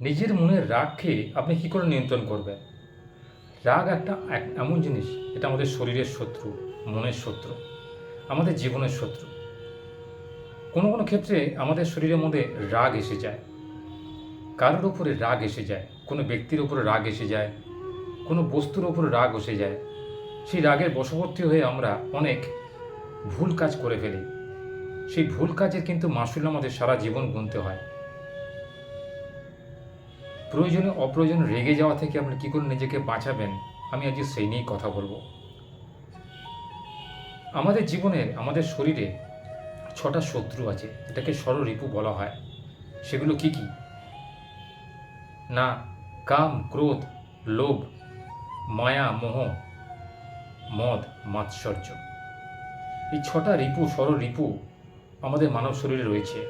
নিজের মনের রাগকে আপনি কী করে নিয়ন্ত্রণ করবেন? রাগ একটা এমন জিনিস, এটা আমাদের শরীরের শত্রু, মনের শত্রু, আমাদের জীবনের শত্রু। কোনো কোনো ক্ষেত্রে আমাদের শরীরের মধ্যে রাগ এসে যায়। কারোর ওপরে রাগ এসে যায়, কোনো ব্যক্তির ওপরে রাগ এসে যায়, কোনো বস্তুর ওপরে রাগ এসে যায়। সেই রাগের বশবর্তী হয়ে আমরা অনেক ভুল কাজ করে ফেলি। সেই ভুল কাজের কিন্তু মাসুল আমাদের সারা জীবন গুনতে হয়। প্রয়োজনে অপ্রয়োজনে রেগে যাওয়া থেকে আপনি কী করে নিজেকে বাঁচাবেন? আমি আজকে সেই নিয়েই কথা বলব। আমাদের জীবনের আমাদের শরীরে ছটা শত্রু আছে, এটাকে ষড়রিপু বলা হয়। সেগুলো কি কি? না, কাম, ক্রোধ, লোভ, মায়া, মোহ, মদ, মাৎসর্য। এই ছটা রিপু ষড় রিপু আমাদের মানব শরীরে রয়েছে।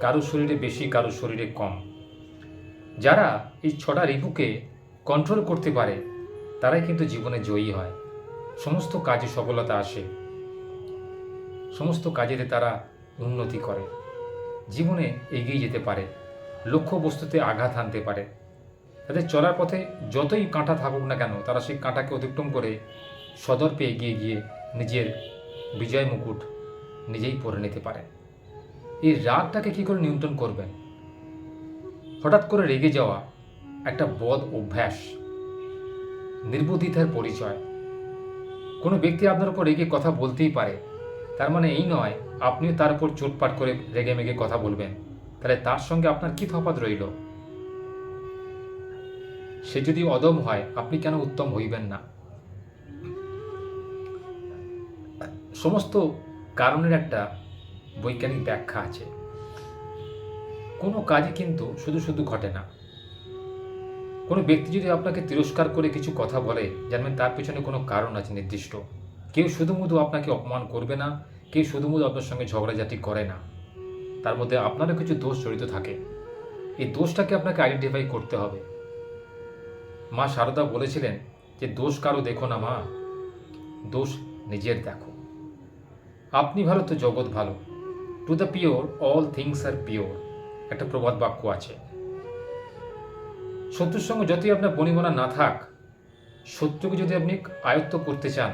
কারও শরীরে বেশি, কারও শরীরে কম। যারা এই ছটা রিপুকে কন্ট্রোল করতে পারে, তারাই কিন্তু জীবনে জয়ী হয়। সমস্ত কাজে সফলতা আসে। সমস্ত কাজেতে তারা উন্নতি করে। জীবনে এগিয়ে যেতে পারে। লক্ষ্য বস্তুতে আঘাত আনতে পারে। তাদের চলার পথে যতই কাঁটা থাকুক না কেন, তারা সেই কাঁটাকে অতিক্রম করে সদর্পে এগিয়ে গিয়ে নিজের বিজয় মুকুট নিজেই পরে নিতে পারে। এই রাগটাকে কী করে নিয়ন্ত্রণ করবেন? হঠাৎ করে রেগে যাওয়া একটা বদ অভ্যাস, নির্বুদ্ধিতার পরিচয়। কোনো ব্যক্তি আপনার উপর রেগে কথা বলতেই পারে, তার মানে এই নয়, আপনিও তার উপর চোটপাট করে রেগে মেগে কথা বলবেন। তাহলে তার সঙ্গে আপনার কি তফাৎ রইল? সে যদি অদম হয়, আপনি কেন উত্তম হইবেন না? সমস্ত কারণের একটা বৈজ্ঞানিক ব্যাখ্যা আছে। কোনো কাজই কিন্তু শুধু শুধু ঘটে না। কোনো ব্যক্তি যদি আপনাকে তিরস্কার করে কিছু কথা বলে, জানবেন তার পেছনে কোনো কারণ আছে নির্দিষ্ট। কেউ শুধুমুধু আপনাকে অপমান করবে না, কেউ শুধুমুধু আপনার সঙ্গে ঝগড়াঝাটি করে না। তার মধ্যে আপনারও কিছু দোষ জড়িত থাকে। এই দোষটাকে আপনাকে আইডেন্টিফাই করতে হবে। মা শারদা বলেছিলেন যে, দোষ কারও দেখো না মা, দোষ নিজের দেখো। আপনি ভালো তো জগৎ ভালো। To the pure all things are pure একটা প্রবাদ বাক্য আছে। শত্রুর সঙ্গে যতই আপনার বনিবনা না থাক, শত্রুকে যদি আপনি আয়ত্ত করতে চান,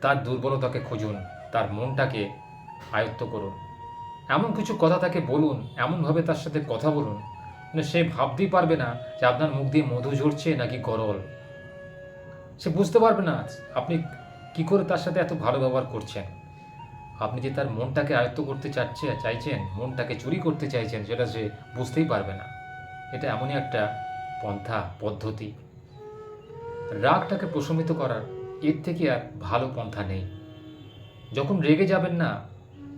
তার দুর্বলতাকে খুঁজুন, তার মনটাকে আয়ত্ত করুন। এমন কিছু কথা তাকে বলুন, এমনভাবে তার সাথে কথা বলুন মানে সে ভাবতেই পারবে না যে আপনার মুখ দিয়ে মধু ঝরছে নাকি গরল। সে বুঝতে পারবে না আপনি কি করে তার সাথে এত ভালো ব্যবহার করছেন। আপনি যে তার মনটাকে আয়ত্ত করতে চাচ্ছে, চাইছেন, মনটাকে চুরি করতে চাইছেন, সেটা সে বুঝতেই পারবে না। এটা এমনই একটা পন্থা, পদ্ধতি। রাগটাকে প্রশমিত করার এর থেকে আর ভালো পন্থা নেই। যখন রেগে যাবেন না,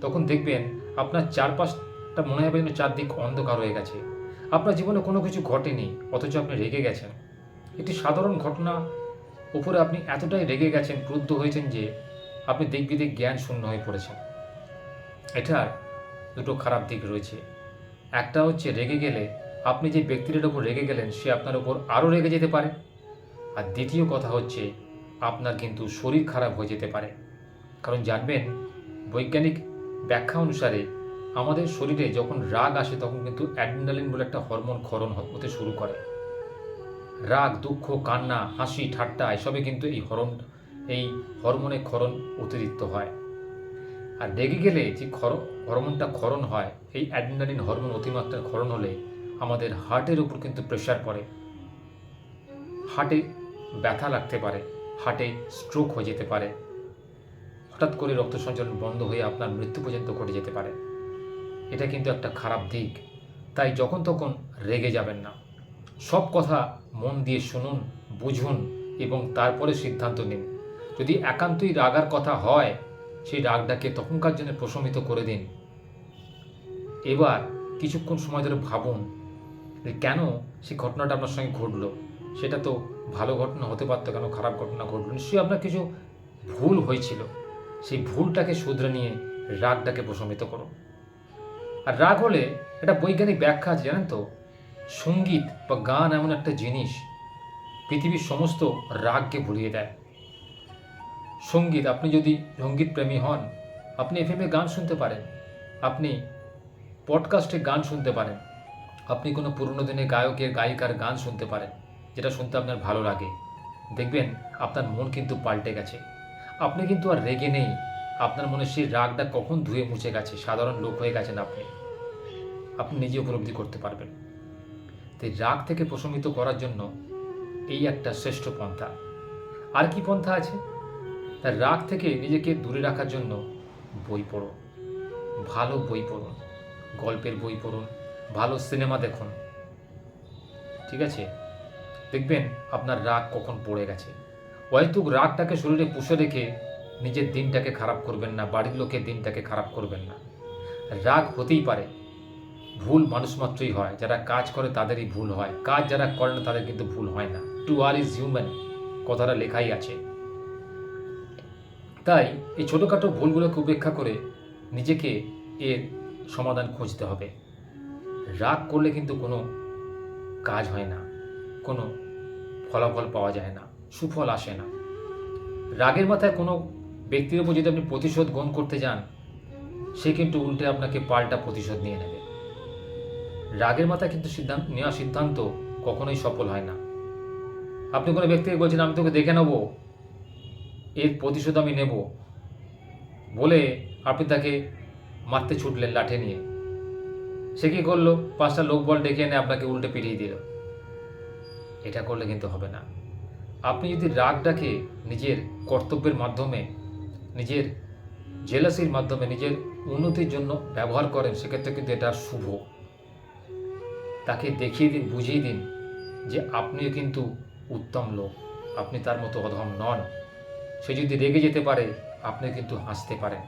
তখন দেখবেন আপনার চারপাশটা মনে হবে যেন চারদিক অন্ধকার হয়ে গেছে। আপনার জীবনে কোনো কিছু ঘটেনি, অথচ আপনি রেগে গেছেন। একটি সাধারণ ঘটনা উপরে আপনি এতটাই রেগে গেছেন, ক্রুদ্ধ হয়েছেন যে আপনি দিক বিদিক জ্ঞান শূন্য হয়ে পড়েছেন এটার দুটো খারাপ দিক রয়েছে। একটা হচ্ছে রেগে গেলে আপনি যে ব্যক্তিটার ওপর রেগে গেলেন, সে আপনার ওপর আরও রেগে যেতে পারে। আর দ্বিতীয় কথা হচ্ছে, আপনার কিন্তু শরীর খারাপ হয়ে যেতে পারে। কারণ জানবেন, বৈজ্ঞানিক ব্যাখ্যা অনুসারে আমাদের শরীরে যখন রাগ আসে, তখন কিন্তু অ্যাড্রিনালিন বলে একটা হরমোন ক্ষরণ হতে শুরু করে। রাগ, দুঃখ, কান্না, হাসি, ঠাট্টা, এসবে কিন্তু এই হরণ এই হরমোনে ক্ষরণ অতিরিক্ত হয়। আর রেগে গেলে যে ক্ষর, হরমোনটা ক্ষরণ হয়, এই অ্যাড্রিনালিন হরমোন অতিমাত্রার ক্ষরণ হলে আমাদের হার্টের উপর কিন্তু প্রেশার পড়ে। হার্টে ব্যথা লাগতে পারে, হার্টে স্ট্রোক হয়ে যেতে পারে। হঠাৎ করে রক্ত সঞ্চালন বন্ধ হয়ে আপনার মৃত্যু পর্যন্ত ঘটে যেতে পারে। এটা কিন্তু একটা খারাপ দিক। তাই যখন তখন রেগে যাবেন না। সব কথা মন দিয়ে শুনুন, বুঝুন এবং তারপরে সিদ্ধান্ত নিন। যদি একান্তই রাগার কথা হয়, সেই রাগটাকে তখনকার জন্য প্রশমিত করে দিন। এবার কিছুক্ষণ সময় ধরে ভাবুন যে কেন সেই ঘটনাটা আপনার সঙ্গে ঘটলো? সেটা তো ভালো ঘটনা হতে পারতো কেন, খারাপ ঘটনা ঘটলো? নিশ্চয়ই আপনার কিছু ভুল হয়েছিল। সেই ভুলটাকে শুধরে নিয়ে রাগটাকে প্রশমিত করো আর রাগ হলে একটা বৈজ্ঞানিক ব্যাখ্যা আছে, জানেন তো? সংগীত বা গান এমন একটা জিনিস পৃথিবীর সমস্ত রাগকে ভুলিয়ে দেয়। সংগীত, আপনি যদি সংগীত প্রেমী হন, আপনি এফএমে গান শুনতে পারেন। আপনি পডকাস্টে গান শুনতে পারেন। আপনি কোনো পুরনো দিনে গায়কের, গায়িকার গান শুনতে পারেন, যেটা শুনতে আপনার ভালো লাগে। দেখবেন আপনার মন কিন্তু পাল্টে গেছে। আপনি কিন্তু আর রেগে নেই। আপনার মনে সেই রাগটা কখন ধুয়ে মুছে গেছে? সাধারণ লোক হয়ে গেছেন আপনি। আপনি নিজে উপলব্ধি করতে পারবেন। তাই রাগ থেকে প্রশমিত করার জন্য এই একটা শ্রেষ্ঠ পন্থা। আর কি পন্থা আছে? তার রাগ থেকে নিজেকে দূরে রাখার জন্য বই পড়ুন ভালো বই পড়ুন, গল্পের বই পড়ুন, ভালো সিনেমা দেখুন। ঠিক আছে? দেখবেন আপনার রাগ কখন পড়ে গেছে। হয়তো রাগটাকে শরীরে পুষে রেখে নিজের দিনটাকে খারাপ করবেন না, বাড়ির লোকের দিনটাকে খারাপ করবেন না। রাগ হতেই পারে। ভুল মানুষ মাত্রই হয়। যারা কাজ করে তাদেরই ভুল হয়। কাজ যারা করে না তাদের কিন্তু ভুল হয় না। To err is human. কথাটা লেখাই আছে। তাই এই ছোটোখাটো ভুলগুলোকে উপেক্ষা করে নিজেকে এর সমাধান খুঁজতে হবে। রাগ করলে কিন্তু কোনো কাজ হয় না, কোনো ফলাফল পাওয়া যায় না, সুফল আসে না। রাগের মাথায় কোনো ব্যক্তির উপর যদি আপনি প্রতিশোধ গ্রহণ করতে যান, সে কিন্তু উল্টে আপনাকে পাল্টা প্রতিশোধ নিয়ে নেবে। রাগের মাথায় কিন্তু সিদ্ধান্ত নেওয়া সিদ্ধান্ত কখনোই সফল হয় না। আপনি কোনো ব্যক্তিকে বলছেন, আমি তোকে দেখে নেব। এর প্রতিশোধ আমি নেব বলে আপনি তাকে মারতে ছুটলেন লাঠি নিয়ে। সে কী করল? পাঁচটা লোক বল ডেকে এনে আপনাকে উল্টে পিটিয়ে দিল। এটা করলে কিন্তু হবে না। আপনি যদি রাগটাকে নিজের কর্তব্যের মাধ্যমে, নিজের জেলাসির মাধ্যমে, নিজের উন্নতির জন্য ব্যবহার করেন, সেক্ষেত্রে কিন্তু এটা শুভ। তাকে দেখিয়ে দিন, বুঝিয়ে দিন যে আপনিও কিন্তু উত্তম লোক। আপনি তার মতো অধম নন। সে যদি রেগে যেতে পারে, আপনি কিন্তু হাসতে পারেন।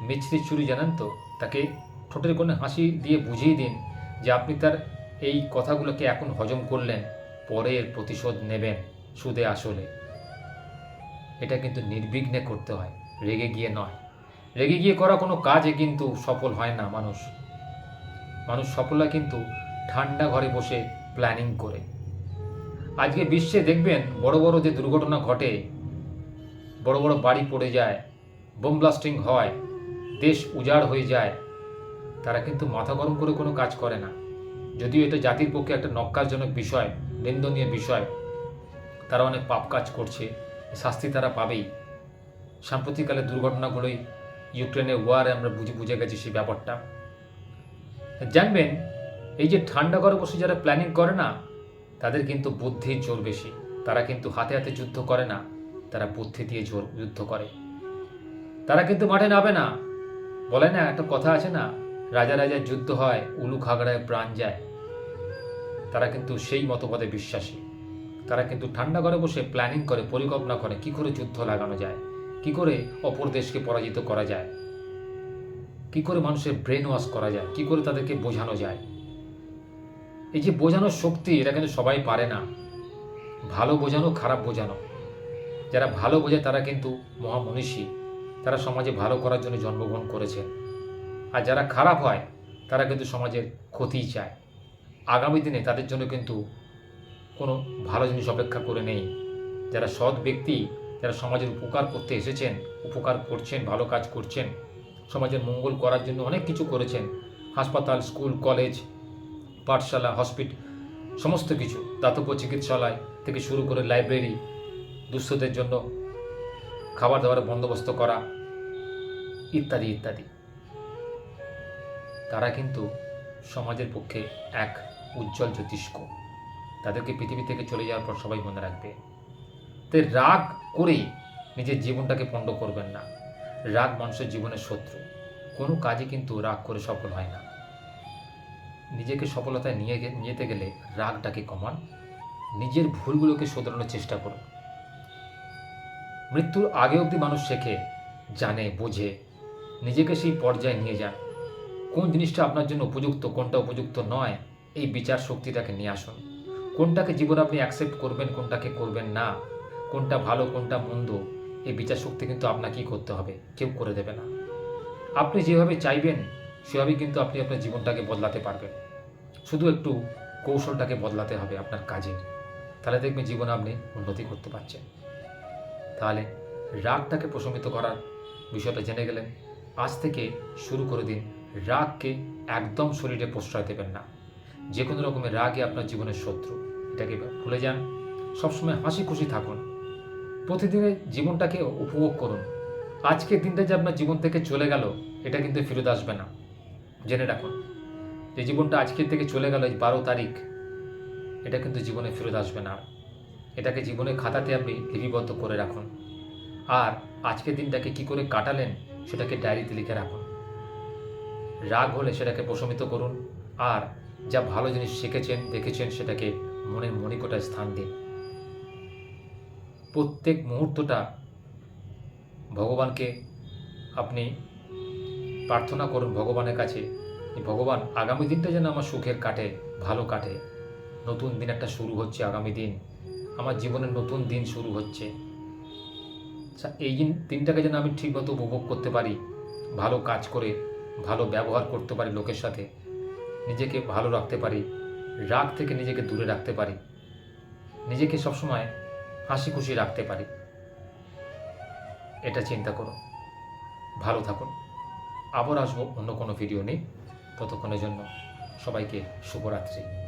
মিছরি চুরি, জানেন তো? তাকে ঠোঁটের কোণে হাসি দিয়ে বুঝিয়ে দিন যে আপনি তার এই কথাগুলোকে এখন হজম করলেন পরে এর প্রতিশোধ নেবেন সুদে আসলে। এটা কিন্তু নির্বিঘ্নে করতে হয়, রেগে গিয়ে নয়। রেগে গিয়ে করা কোনো কাজে কিন্তু সফল হয় না মানুষ। মানুষ সফল হয় কিন্তু ঠান্ডা ঘরে বসে প্ল্যানিং করে। আজকে বিশ্বে দেখবেন বড় বড় যে দুর্ঘটনা ঘটে বড় বড় বাড়ি পড়ে যায়, বোম ব্লাস্টিং হয়, দেশ উজাড় হয়ে যায়, তারা কিন্তু মাথা গরম করে কোনো কাজ করে না। যদিও এটা জাতির পক্ষে একটা নক্কারজনক বিষয়, নিন্দনীয় বিষয়, তারা অনেক পাপ কাজ করছে, শাস্তি তারা পাবেই। সাম্প্রতিককালে দুর্ঘটনাগুলোই ইউক্রেনের ওয়ারে আমরা বুঝে বুঝে গেছি সেই ব্যাপারটা। জানবেন, এই যে ঠান্ডা ঘরে বসে যারা প্ল্যানিং করে না, তাদের কিন্তু বুদ্ধির জোর বেশি। তারা কিন্তু হাতে হাতে যুদ্ধ করে না। তারা বুদ্ধি দিয়ে জোর যুদ্ধ করে। তারা কিন্তু মাঠে নামে না। বলে না, একটা কথা আছে না, রাজা রাজার যুদ্ধ হয়, উলু খাগড়ায় প্রাণ যায়। তারা কিন্তু সেই মতবাদে বিশ্বাসী। তারা কিন্তু ঠান্ডা ঘরে বসে প্ল্যানিং করে, পরিকল্পনা করে, কি করে যুদ্ধ লাগানো যায়, কি করে অপর দেশকে পরাজিত করা যায়, কি করে মানুষের ব্রেন ওয়াশ করা যায়, কি করে তাদেরকে বোঝানো যায়। এই যে বোঝানোর শক্তি, এটা কিন্তু সবাই পারে না। ভালো বোঝানো, খারাপ বোঝানো। যারা ভালো বোঝে তারা কিন্তু মহামনীষী। তারা সমাজে ভালো করার জন্য জন্মগ্রহণ করেছে আর যারা খারাপ হয়, তারা কিন্তু সমাজের ক্ষতিই চায়। আগামী দিনে তাদের জন্য কিন্তু কোনো ভালো জিনিস অপেক্ষা করে নেই। যারা সৎ ব্যক্তি, যারা সমাজের উপকার করতে এসেছেন, উপকার করছেন, ভালো কাজ করছেন, সমাজের মঙ্গল করার জন্য অনেক কিছু করেছেন, হাসপাতাল, স্কুল, কলেজ, পাঠশালা হসপিটাল সমস্ত কিছু, দাতব্য চিকিৎসালয় থেকে শুরু করে লাইব্রেরি দুস্থদের জন্য খাবার দাবারের বন্দোবস্ত করা, ইত্যাদি ইত্যাদি। তারা কিন্তু সমাজের পক্ষে এক উজ্জ্বল জ্যোতিষ্ক। তাদেরকে পৃথিবী থেকে চলে যাওয়ার পর সবাই মনে রাখবে। তাই রাগ করেই নিজের জীবনটাকে পণ্ড করবেন না। রাগ মানুষের জীবনের শত্রু। কোনো কাজে কিন্তু রাগ করে সফল হয় না। নিজেকে সফলতায় নিয়ে যেতে গেলে রাগটাকে কমান। নিজের ভুলগুলোকে শোধরানোর চেষ্টা করুন। মৃত্যুর আগে অবধি মানুষ শেখে, জানে, বোঝে। নিজেকে সেই পর্যায়ে নিয়ে যান। কোন জিনিসটা আপনার জন্য উপযুক্ত, কোনটা উপযুক্ত নয়, এই বিচার শক্তিটাকে নিয়ে আসুন। কোনটাকে জীবনে আপনি অ্যাকসেপ্ট করবেন, কোনটাকে করবেন না, কোনটা ভালো, কোনটা মন্দ, এই বিচার শক্তি কিন্তু আপনাকেই করতে হবে, কেউ করে দেবে না। আপনি যেভাবে চাইবেন, সেভাবেই কিন্তু আপনি আপনার জীবনটাকে বদলাতে পারবেন। শুধু একটু কৌশলটাকে বদলাতে হবে আপনার কাজে। তাহলে দেখবেন জীবনে আপনি উন্নতি করতে পারছেন। তাহলে রাগটাকে প্রশমিত করার বিষয়টা জেনে গেলেন। আজ থেকে শুরু করে দিন। রাগকে একদম শরীরে প্রশ্রয় দেবেন না। যে কোনো রকমের রাগই আপনার জীবনের শত্রু। এটাকে ভুলে যান। সবসময় হাসি খুশি থাকুন। প্রতিদিনের জীবনটাকে উপভোগ করুন। আজকের দিনটা যে আপনার জীবন থেকে চলে গেল, এটা কিন্তু ফেরত আসবে না। জেনে রাখুন, যে জীবনটা আজকের থেকে চলে গেল এই বারো তারিখ, এটা কিন্তু জীবনে ফেরত আসবে না। এটাকে জীবনে খাতাতে আপনি লিপিবদ্ধ করে রাখুন। আর আজকের দিনটাকে কি করে কাটালেন, সেটাকে ডায়েরিতে লিখে রাখুন। রাগ হলে সেটাকে প্রশমিত করুন, আর যা ভালো জিনিস শিখেছেন, দেখেছেন, সেটাকে মনের মণিকোটায় স্থান দিন। প্রত্যেক মুহূর্তটা ভগবানকে আপনি প্রার্থনা করুন ভগবানের কাছে ভগবান, আগামী দিনটা যেন আমার সুখের কাটে, ভালো কাটে। নতুন দিন একটা শুরু হচ্ছে, আগামী দিন। আমার জীবনের নতুন দিন শুরু হচ্ছে। আচ্ছা, এই দিন দিনটাকে যেন আমি ঠিকমতো উপভোগ করতে পারি ভালো কাজ করে ভালো ব্যবহার করতে পারি লোকের সাথে নিজেকে ভালো রাখতে পারি রাগ থেকে নিজেকে দূরে রাখতে পারি নিজেকে সবসময় হাসি খুশি রাখতে পারি। এটা চিন্তা করো। ভালো থাকুন। আবার আসব অন্য কোনো ভিডিও নিয়ে। ততক্ষণের জন্য সবাইকে শুভরাত্রি।